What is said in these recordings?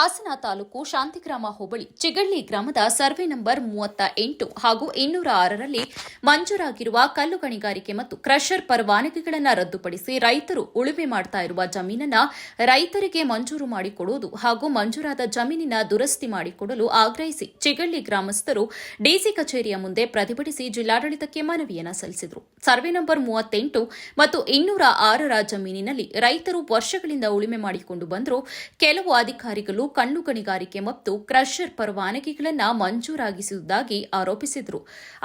ಹಾಸನ ತಾಲೂಕು ಶಾಂತಿಗ್ರಾಮ ಹೋಬಳಿ ಚಿಗಳ್ಳಿ ಗ್ರಾಮದ survey number ಮೂವತ್ತ ಎಂಟು ಹಾಗೂ ಇನ್ನೂರ ಆರರಲ್ಲಿ ಮಂಜೂರಾಗಿರುವ ಕಲ್ಲು ಗಣಿಗಾರಿಕೆ ಮತ್ತು ಕ್ರಷರ್ ಪರವಾನಗಿಗಳನ್ನು ರದ್ದುಪಡಿಸಿ ರೈತರು ಉಳುಮೆ ಮಾಡ್ತಾ ಇರುವ ಜಮೀನನ್ನು ರೈತರಿಗೆ ಮಂಜೂರು ಮಾಡಿಕೊಡುವುದು ಹಾಗೂ ಮಂಜೂರಾದ ಜಮೀನಿನ ದುರಸ್ತಿ ಮಾಡಿಕೊಡಲು ಆಗ್ರಹಿಸಿ ಚಿಗಳ್ಳಿ ಗ್ರಾಮಸ್ಥರು ಡಿಸಿ ಕಚೇರಿಯ ಮುಂದೆ ಪ್ರತಿಭಟಿಸಿ ಜಿಲ್ಲಾಡಳಿತಕ್ಕೆ ಮನವಿಯನ್ನು ಸಲ್ಲಿಸಿದರು. ಸರ್ವೆ ನಂಬರ್ ಮೂವತ್ತೆಂಟು ಮತ್ತು ಇನ್ನೂರ ಆರರ ಜಮೀನಿನಲ್ಲಿ ರೈತರು ವರ್ಷಗಳಿಂದ ಉಳುಮೆ ಮಾಡಿಕೊಂಡು ಬಂದರೂ ಕೆಲವು ಅಧಿಕಾರಿಗಳು ಕಣ್ಣು ಗಣಿಗಾರಿಕೆ ಮತ್ತು ಕ್ರಷರ್ ಪರವಾನಗಿಗಳನ್ನು ಮಂಜೂರಾಗಿಸುವುದಾಗಿ ಆರೋಪಿಸಿದರು.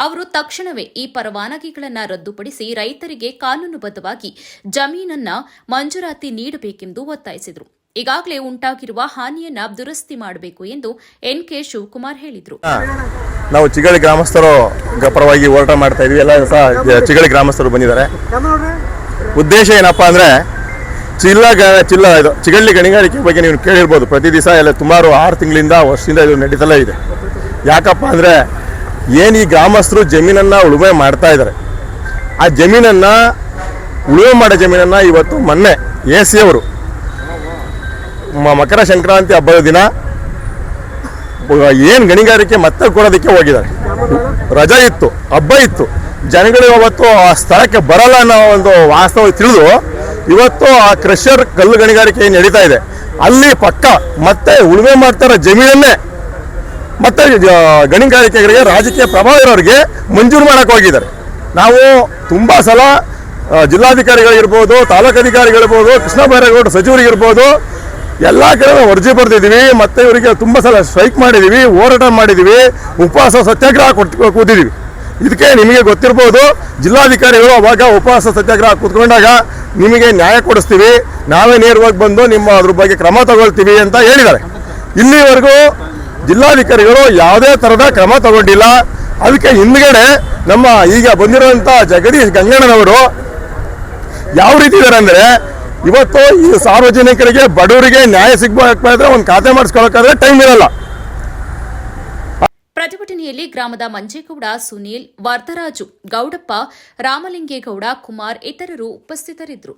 ಅವರು ತಕ್ಷಣವೇ ಈ ಪರವಾನಗಿಗಳನ್ನು ರದ್ದುಪಡಿಸಿ ರೈತರಿಗೆ ಕಾನೂನುಬದ್ಧವಾಗಿ ಜಮೀನನ್ನು ಮಂಜೂರಾತಿ ನೀಡಬೇಕೆಂದು ಒತ್ತಾಯಿಸಿದರು. ಈಗಾಗಲೇ ಉಂಟಾಗಿರುವ ಹಾನಿಯನ್ನು ದುರಸ್ತಿ ಮಾಡಬೇಕು ಎಂದು ಎನ್ ಕೆ ಶಿವಕುಮಾರ್ ಹೇಳಿದರು. ನಾವು ಚಿಗಳಿ ಗ್ರಾಮಸ್ಥರು ಪರವಾಗಿ ಹೋರಾಟ ಮಾಡ್ತಾ ಇದೀವಿ. ಎಲ್ಲ ಚಿಗಳಿ ಗ್ರಾಮಸ್ಥರು ಬಂದಿದ್ದಾರೆ. ಉದ್ದೇಶ ಏನಪ್ಪಾ ಅಂದ್ರೆ ಚಿಲ್ಲ ಚಿಲ್ಲ ಇದು, ಚಿಗಳ್ಳಿ ಗಣಿಗಾರಿಕೆ ಬಗ್ಗೆ ನೀವು ಕೇಳಿರ್ಬೋದು. ಪ್ರತಿ ದಿವಸ ಎಲ್ಲ ಸುಮಾರು ಆರು ತಿಂಗಳಿಂದ ವರ್ಷದಿಂದ ಇದು ನಡೀತಲೇ ಇದೆ. ಯಾಕಪ್ಪ ಅಂದರೆ, ಏನು ಈ ಗ್ರಾಮಸ್ಥರು ಜಮೀನನ್ನ ಉಳುಮೆ ಮಾಡ್ತಾ ಇದ್ದಾರೆ ಆ ಜಮೀನನ್ನ, ಉಳುಮೆ ಮಾಡೋ ಜಮೀನನ್ನ ಇವತ್ತು ಮೊನ್ನೆ ಎ ಸಿ ಅವರು ಮಕರ ಸಂಕ್ರಾಂತಿ ಹಬ್ಬದ ದಿನ, ಏನು ಗಣಿಗಾರಿಕೆ ಮತ್ತೆ ಕೊಡೋದಕ್ಕೆ ಹೋಗಿದ್ದಾರೆ. ರಜಾ ಇತ್ತು, ಹಬ್ಬ ಇತ್ತು. ಜನಗಳು ಅವತ್ತು ಆ ಸ್ಥಳಕ್ಕೆ ಬರಲ್ಲ ಅನ್ನೋ ಒಂದು ವಾಸ್ತವ ತಿಳಿದು ಇವತ್ತು ಆ ಕ್ರೆಷರ್ ಕಲ್ಲು ಗಣಿಗಾರಿಕೆ ಏನು ನಡೀತಾ ಇದೆ? ಅಲ್ಲಿ ಪಕ್ಕ ಮತ್ತೆ ಉಳುಮೆ ಮಾಡ್ತಾರ ಜಮೀನಲ್ಲೇ ಮತ್ತೆ ಗಣಿಗಾರಿಕೆಗಳಿಗೆ ರಾಜಕೀಯ ಪ್ರಭಾವ ಇರೋರಿಗೆ ಮಂಜೂರು ಮಾಡಕ್ಕೆ ಹೋಗಿದ್ದಾರೆ. ನಾವು ತುಂಬಾ ಸಲ ಜಿಲ್ಲಾಧಿಕಾರಿಗಳಿರ್ಬೋದು, ತಾಲೂಕು ಅಧಿಕಾರಿಗಳಿರ್ಬೋದು, ಕೃಷ್ಣ ಬೈರೇಗೌಡ ಸಚಿವರಿಗಿರ್ಬೋದು, ಎಲ್ಲ ಕಡೆ ಅರ್ಜಿ ಬರ್ದಿದ್ದೀವಿ, ಮತ್ತೆ ಇವರಿಗೆ ತುಂಬ ಸಲ ಸ್ಟ್ರೈಕ್ ಮಾಡಿದ್ದೀವಿ, ಹೋರಾಟ ಮಾಡಿದ್ದೀವಿ, ಉಪವಾಸ ಸತ್ಯಾಗ್ರಹ ಕೊಟ್ಟು, ಕೂತಿದ್ದೀವಿ. ಇದಕ್ಕೆ ನಿಮಗೆ ಗೊತ್ತಿರ್ಬೋದು, ಜಿಲ್ಲಾಧಿಕಾರಿಗಳು ಅವಾಗ ಉಪವಾಸ ಸತ್ಯಾಗ್ರಹ ಕೂತ್ಕೊಂಡಾಗ ನಿಮಗೆ ನ್ಯಾಯ ಕೊಡಿಸ್ತೀವಿ. ನಾವೇ ನೇರವಾಗಿ ಬಂದು ನಿಮ್ಮ ಅದ್ರ ಬಗ್ಗೆ ಕ್ರಮ ತಗೊಳ್ತೀವಿ ಅಂತ ಹೇಳಿದ್ದಾರೆ. ಇಲ್ಲಿವರೆಗೂ ಜಿಲ್ಲಾಧಿಕಾರಿಗಳು ಯಾವುದೇ ಥರದ ಕ್ರಮ ತಗೊಂಡಿಲ್ಲ. ಅದಕ್ಕೆ ಹಿಂದ್ಗಡೆ ನಮ್ಮ ಈಗ ಬಂದಿರುವಂಥ ಜಗದೀಶ್ ಗಂಗಣ್ಣನವರು ಯಾವ ರೀತಿ ಇದ್ದಾರೆ ಅಂದ್ರೆ, ಇವತ್ತು ಈ ಸಾರ್ವಜನಿಕರಿಗೆ ಬಡವರಿಗೆ ನ್ಯಾಯ ಸಿಗ್ಬೇಕಾದ್ರೆ ಒಂದು ಖಾತೆ ಮಾಡಿಸ್ಕೊಳಕ್ಕಾದ್ರೆ ಟೈಮ್ ಇರಲ್ಲ. ಪ್ರತಿಭಟನೆಯಲ್ಲಿ ಗ್ರಾಮದ ಮಂಜೇಗೌಡ ಸುನೀಲ್ ವರದರಾಜು ಗೌಡಪ್ಪ ರಾಮಲಿಂಗೇಗೌಡ ಕುಮಾರ್ ಇತರರು ಉಪಸ್ಥಿತರಿದ್ದರು.